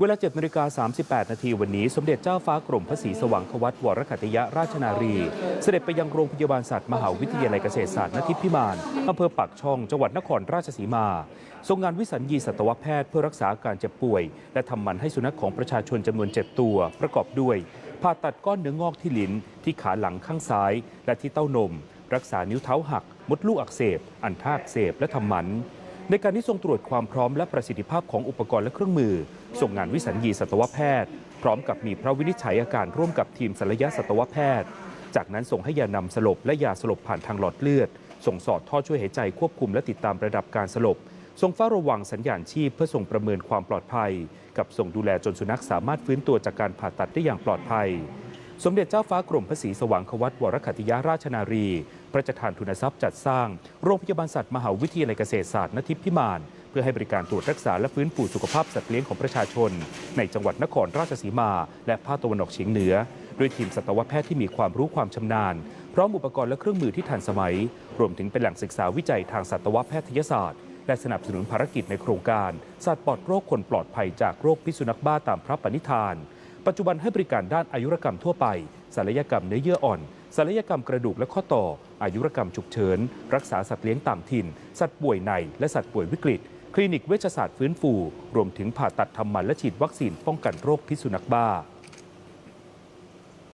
เวลา7นาฬิกา38 นาทีวันนี้ สมเด็จเจ้าฟ้ากรมพระศรีสว่างควัตวรคัตยราชนารี เสด็จไปยังโรงพยาบาลสัตว์มหาวิทยาลัยเกษตรศาสตร์นทิพย์พิมานอำเภอปากช่องจังหวัดนครราชสีมา ทรงงานวิสัญญีสัตวแพทย์เพื่อรักษาการเจ็บป่วย และทำหมันให้สุนัขของประชาชนจำนวน 7 ตัว ประกอบด้วยผ่าตัดก้อนเนื้องอกที่ลิ้น ที่ขาหลังข้างซ้าย และที่เต้านม รักษานิ้วเท้าหัก มดลูกอักเสบ อันทาอักเสบและทำหมัน ในการที่ทรงตรวจความพร้อมและประสิทธิภาพของอุปกรณ์และเครื่องมือ ส่งงานวิสัญญีสัตวแพทย์ พร้อมกับมีพระวินิจฉัยอาการร่วมกับทีมศัลยสัตวแพทย์ จากนั้นส่งให้ยานำสลบและยาสลบผ่านทางหลอดเลือด ส่งสอดท่อช่วยหายใจควบคุมและติดตามระดับการสลบ ทรงเฝ้าระวังสัญญาณชีพเพื่อส่งประเมินความปลอดภัย กับส่งดูแลจนสุนัขสามารถฟื้นตัวจากการผ่าตัดได้อย่างปลอดภัย สมเด็จเจ้าฟ้ากรมพระศรีสว่างควัตวรคัตยาราชนารี พระราชทานทุนทรัพย์จัดสร้าง โรงพยาบาลสัตว์มหาวิทยาลัยเกษตรศาสตร์นทิพย์พิมาน เพื่อให้บริการตรวจรักษาและฟื้นฟูสุขภาพสัตว์เลี้ยงของประชาชน ในจังหวัดนครราชสีมา และภาคตะวันออกเฉียงเหนือ ด้วยทีมสัตวแพทย์ที่มีความรู้ความชำนาญ พร้อมอุปกรณ์และเครื่องมือที่ทันสมัย รวมถึงเป็นแหล่งศึกษาวิจัยทางสัตวแพทยศาสตร์และสนับสนุนภารกิจในโครงการ สัตว์ปลอดโรคคนปลอดภัยจากโรคพิษสุนัขบ้าตามพระปณิธาน ปัจจุบันให้บริการด้านอายุรกรรมทั่วไปศัลยกรรมเนื้อเยื่ออ่อนศัลยกรรมกระดูกและข้อต่อ อายุรกรรมฉุกเฉิน รักษาสัตว์เลี้ยงตามถิ่น สัตว์ป่วยใน และสัตว์ป่วยวิกฤต คลินิกเวชศาสตร์ฟื้นฟู รวมถึงผ่าตัดทำหมันและฉีดวัคซีนป้องกันโรคพิษสุนัขบ้า